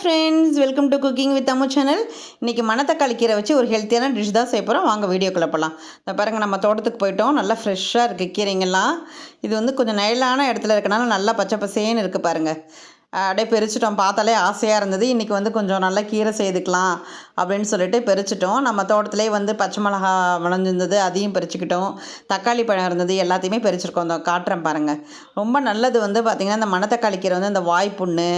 Friends welcome to cooking with Ammu channel இன்றைக்கி மணத்தக்காளி கீரை வச்சு ஒரு ஹெல்த்தியான டிஷ் தான் செய்ய போகிறோம் வாங்க வீடியோக்குள்ளே போகலாம் இந்த பாருங்கள் நம்ம தோட்டத்துக்கு போயிட்டோம். நல்லா ஃப்ரெஷ்ஷாக இருக்குது கீரைங்கெல்லாம். இது வந்து கொஞ்சம் நயலான இடத்துல இருக்கனால நல்லா பச்சை பசேன்னு இருக்குது பாருங்கள் அப்படியே பறிச்சிட்டோம் பார்த்தாலே ஆசையாக இருந்தது. இன்றைக்கி வந்து கொஞ்சம் நல்லா கீரை செய்துக்கலாம் அப்படின்னு சொல்லிட்டு பறிச்சிட்டோம் நம்ம தோட்டத்திலே வந்து பச்சை மிளகா விளைஞ்சிருந்தது அதையும் பறிச்சுக்கிட்டோம் தக்காளி பழம் இருந்தது எல்லாத்தையுமே பறிச்சிருக்கோம் அந்த காட்டுறேன் பாருங்கள் ரொம்ப நல்லது வந்து பார்த்திங்கன்னா இந்த மணத்தக்காளி கீரை வந்து இந்த வாய்ப்புண்ணு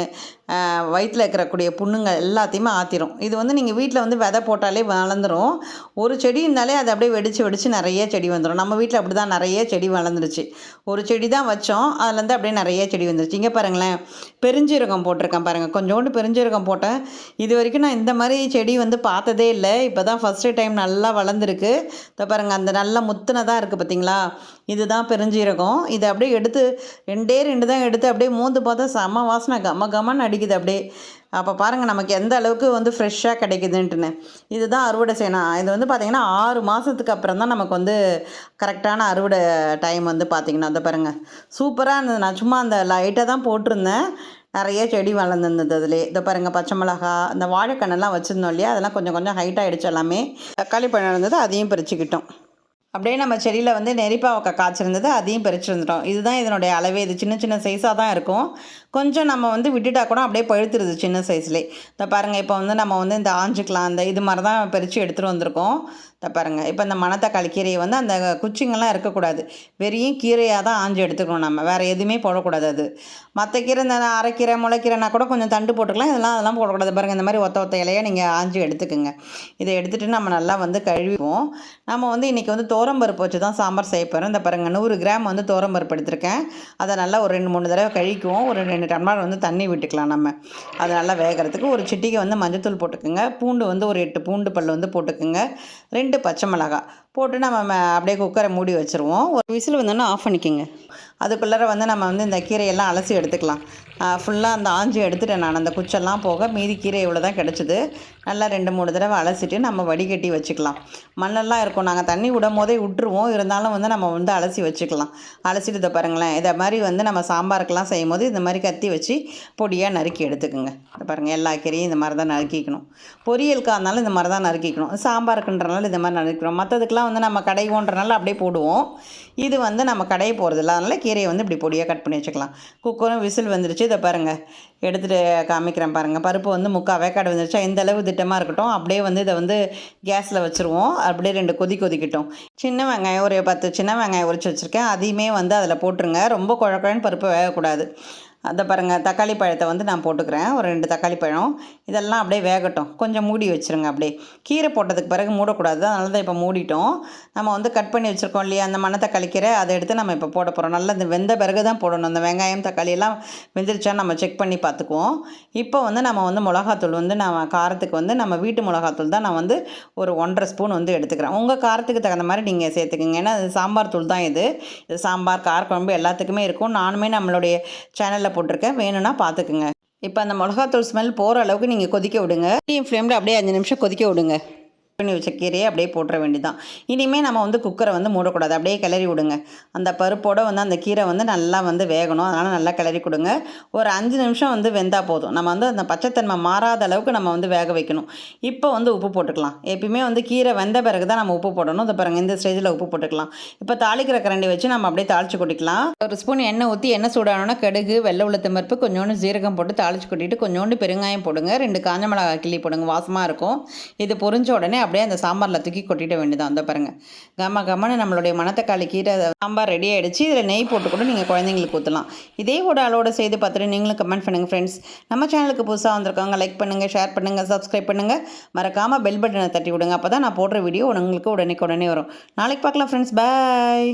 வயிற்றில் இருக்கக்கூடிய புண்ணுங்க எல்லாத்தையுமே ஆற்றிரும் இது வந்து நீங்கள் வீட்டில் வந்து விதை போட்டாலே வளர்ந்துரும். ஒரு செடி இருந்தாலே அது அப்படியே வெடித்து வெடித்து நிறைய செடி வந்துடும் நம்ம வீட்டில் அப்படி தான் நிறைய செடி வளர்ந்துருச்சு. ஒரு செடி தான் வச்சோம் அதுலேருந்து அப்படியே நிறைய செடி வந்துருச்சு. இங்கே பாருங்களேன். பெருஞ்சீரகம் போட்டிருக்கேன் பாருங்கள் கொஞ்சோண்டு பெருஞ்சீரகம் போட்டேன். இது வரைக்கும் நான் இந்த மாதிரி செடி வந்து பார்த்ததே இல்லை. இப்போ தான் ஃபஸ்ட்டு டைம் நல்லா வளர்ந்துருக்கு. இப்போ பாருங்கள் அந்த நல்லா முத்துனதாக இருக்குது பார்த்தீங்களா இதுதான் பெருஞ்சீரகம். இதை அப்படியே எடுத்து ரெண்டே ரெண்டு தான் எடுத்து அப்படியே மூந்து பார்த்தா செம்ம வாசனை கம கமன்னு அடிக்குது அப்படியே. அப்போ பாருங்கள் நமக்கு எந்த அளவுக்கு வந்து ஃப்ரெஷ்ஷாக கிடைக்குதுன்ட்டுன்னு. இதுதான் அறுவடை செய்யணும். இது வந்து பார்த்திங்கன்னா ஆறு மாதத்துக்கு அப்புறம் தான் நமக்கு வந்து கரெக்டான அறுவடை டைம் வந்து பார்த்திங்கன்னா அதை பாருங்கள் சூப்பராக இருந்தது. நான் சும்மா அந்த லைட்டாக தான் போட்டிருந்தேன். நிறைய செடி வளர்ந்துருந்தது அதிலே இதை பாருங்கள் பச்சை மிளகா அந்த வாழைக்கண்ணெல்லாம் வச்சுருந்தோம் இல்லையா? அதெல்லாம் கொஞ்சம் கொஞ்சம் ஹைட் ஆகிடுச்சு எல்லாமே. தக்காளி பழம் இருந்தது அதையும் பறிச்சுக்கிட்டோம். அப்படியே நம்ம செடியில் வந்து நெறிப்பாவக்க காய்ச்சிருந்தது அதையும் பறிச்சிருந்துட்டோம். இதுதான் இதனுடைய அளவே. இது சின்ன சின்ன சைஸாக தான் இருக்கும். கொஞ்சம் நம்ம வந்து விட்டுட்டா கூட அப்படியே பழுத்துருது சின்ன சைஸ்லேயே இந்த பாருங்கள் இப்போ வந்து நம்ம வந்து இந்த ஆஞ்சுக்கலாம் அந்த இது மாதிரி தான் பறித்து எடுத்துகிட்டு வந்திருக்கோம். பாருங்கள் இப்போ இந்த மணத்தக்காளி கீரையை வந்து அந்த குச்சிங்கெல்லாம் இருக்கக்கூடாது. வெறியும் கீரையாக தான் ஆஞ்சு எடுத்துக்கணும் நம்ம. வேறு எதுவுமே போடக்கூடாது அது. மற்ற கீரை இந்த அரைக்கீரை முளைக்கீரைனா கூட கொஞ்சம் தண்டு போட்டுக்கலாம். இதெல்லாம் அதெல்லாம் போடக்கூடாது. பாருங்கள் இந்த மாதிரி ஒத்த ஒத்த இலையாக நீங்கள் ஆஞ்சு எடுத்துக்கோங்க. இதை எடுத்துகிட்டு நம்ம நல்லா வந்து கழுவிப்போம் நம்ம வந்து இன்றைக்கி வந்து தோரம்பருப்பு வச்சு தான் சாம்பார் செய்ய போகிறோம் இந்த பாருங்கள் நூறு கிராம் வந்து தோரம்பருப்பு எடுத்திருக்கேன். அதை நல்லா ஒரு ரெண்டு மூணு தடவை கழிக்குவோம் ஒரு ரெண்டு டம்ளர் வந்து தண்ணி விட்டுக்கலாம் நம்ம. அது நல்லா வேகிறதுக்கு ஒரு சிட்டிக்கு வந்து மஞ்சத்தூள் போட்டுக்கோங்க. பூண்டு வந்து ஒரு எட்டு பூண்டு பல் வந்து போட்டுக்கோங்க. ரெண்டு பச்சை மிளகாய் போட்டு நம்ம அப்படியே குக்கரை மூடி வச்சுருவோம். ஒரு விசில் வந்தோன்னே ஆஃப் பண்ணிக்கோங்க. அதுக்குள்ளார வந்து நம்ம வந்து இந்த கீரையெல்லாம் அலசி எடுத்துக்கலாம். ஃபுல்லாக அந்த ஆஞ்சி எடுத்துட்டேன் நான். அந்த குச்செல்லாம் போக மீதி கீரை இவ்வளோ தான் கிடச்சிது. நல்லா ரெண்டு மூணு தடவை அலசிட்டு நம்ம வடிகட்டி வச்சுக்கலாம். மண்ணெல்லாம் இருக்கும். நாங்கள் தண்ணி விடும் போதே விட்டுருவோம். இருந்தாலும் வந்து நம்ம வந்து அலசி வச்சுக்கலாம். அலசிட்டு இதை பாருங்களேன். இதை மாதிரி வந்து நம்ம சாம்பாருக்கெல்லாம் செய்யும் போது இந்த மாதிரி கத்தி வச்சு பொடியாக நறுக்கி எடுத்துக்கோங்க. இதை பாருங்கள் எல்லா கீரையும் இந்த மாதிரி தான் நறுக்கிக்கணும். பொரியலுக்காக இருந்தாலும் இந்த மாதிரி தான் நறுக்கிக்கணும். சாம்பாருக்குன்றனால இந்த மாதிரி நறுக்கிறோம். மற்றதுக்கெலாம் வந்து நம்ம கடைவோன்றனால அப்படியே போடுவோம். இது வந்து நம்ம கடையை போகிறதில்ல அதனால் கீரையை வந்து இப்படி பொடியாக கட் பண்ணி வச்சுக்கலாம். குக்கரும் விசில் வந்துருச்சு. இதை பாருங்கள் எடுத்துகிட்டு காமிக்கிறேன் பாருங்கள் பருப்பு வந்து முக்கால் வேக்காடு வந்துருச்சா? எந்த அளவு திட்டமாக இருக்கட்டும். அப்படியே வந்து இதை வந்து கேஸில் வச்சுருவோம். அப்படியே ரெண்டு கொதி கொதிக்கட்டும். சின்ன வெங்காயம் ஒரு பத்து சின்ன வெங்காயம் உரிச்சு வச்சுருக்கேன். அதையுமே வந்து அதில் போட்டுருங்க. ரொம்ப குழ குழன்னு பருப்பு வேகக்கூடாது. அதை பாருங்கள் தக்காளி பழத்தை வந்து நான் போட்டுக்கிறேன். ஒரு ரெண்டு தக்காளி பழம். இதெல்லாம் அப்படியே வேகட்டும். கொஞ்சம் மூடி வச்சுருங்க அப்படியே. கீரை போட்டதுக்கு பிறகு மூடக்கூடாது. அதனால தான் இப்போ மூடிட்டோம். நம்ம வந்து கட் பண்ணி வச்சுருக்கோம் இல்லையா? அந்த மணத்தக்காளி கீரை அதை எடுத்து நம்ம இப்போ போட போகிறோம் நல்லா இந்த வெந்த பிறகு தான் போடணும். அந்த வெங்காயம் தக்காளி எல்லாம் வெந்துருச்சா நம்ம செக் பண்ணி பார்த்துக்குவோம். இப்போ வந்து நம்ம வந்து மிளகாத்தூள் வந்து நம்ம காரத்துக்கு வந்து நம்ம வீட்டு மிளகாத்தூள் தான் நான் வந்து ஒரு ஒன்றரை ஸ்பூன் வந்து எடுத்துக்கிறேன். உங்கள் காரத்துக்கு தகுந்த மாதிரி நீங்கள் சேர்த்துக்குங்க. ஏன்னா அது சாம்பார் தூள் தான் இது. இது சாம்பார் காரக்குழம்பு எல்லாத்துக்குமே இருக்கும். நானுமே நம்மளுடைய சேனலில் போட்டிருக்கேன். வேணும்னா பார்த்துக்குங்க. இப்போ அந்த மிளகாத்தூள் ஸ்மெல் போகிற அளவுக்கு நீங்கள் கொதிக்க விடுங்க. மீடியம் ஃப்ளேமில் அப்படியே அஞ்சு நிமிஷம் கொதிக்க விடுங்க. பண்ணி வச்ச கீரையை அப்படியே போட்டுற வேண்டியதான் இனிமேல் நம்ம வந்து குக்கரை வந்து மூடக்கூடாது. அப்படியே கிளறி விடுங்க. அந்த பருப்போடு வந்து அந்த கீரை வந்து நல்லா வந்து வேகணும். அதனால் நல்லா கிளறி கொடுங்க. ஒரு அஞ்சு நிமிஷம் வந்து வெந்தால் போதும். நம்ம வந்து அந்த பச்சைத்தன்மை மாறாத அளவுக்கு நம்ம வந்து வேக வைக்கணும். இப்போ வந்து உப்பு போட்டுக்கலாம். எப்பயுமே வந்து கீரை வெந்த பிறகு தான் நம்ம உப்பு போடணும். இந்த பாருங்கள் இந்த ஸ்டேஜில் உப்பு போட்டுக்கலாம். இப்போ தாளிக்கிற கரண்டி வச்சு நம்ம அப்படியே தாளிச்சு கொட்டிக்கலாம். ஒரு ஸ்பூன் எண்ணெய் ஊற்றி எண்ணெய் சூடானோன்னா கடுகு வெள்ளை உளுத்தம் பருப்பு கொஞ்சோண்டு ஜீரகம் போட்டு தாளிச்சு கொட்டிட்டு கொஞ்சோண்டு பெருங்காயம் போடுங்க. ரெண்டு காஞ்ச மிளகாய் கிள்ளி போடுங்க. வாசமாக இருக்கும். இது பொரிஞ்ச உடனே அப்படியே அந்த சாம்பாரில் தூக்கி கொட்டிட வேண்டியதான் வந்து பாருங்க. கம கமன்னு நம்மளுடைய மணத்தக்காளி கீரை சாம்பார் ரெடி ஆகிடுச்சு இதில் நெய் போட்டு கூட நீங்கள் குழந்தைங்களுக்கு ஊற்றலாம் இதே ஒரு அளவோட செய்து பார்த்துட்டு நீங்களும் கமெண்ட் பண்ணுங்கள் ஃப்ரெண்ட்ஸ் நம்ம சேனலுக்கு புதுசாக வந்திருக்காங்க லைக் பண்ணுங்கள் ஷேர் பண்ணுங்கள் சப்ஸ்கிரைப் பண்ணுங்கள் மறக்காமல் பெல் பட்டனை தட்டி விடுங்க. அப்போ தான் நான் போடுற வீடியோ உங்களுக்கு உடனே உடனே வரும். நாளைக்கு பார்க்கலாம் ஃப்ரெண்ட்ஸ் பாய்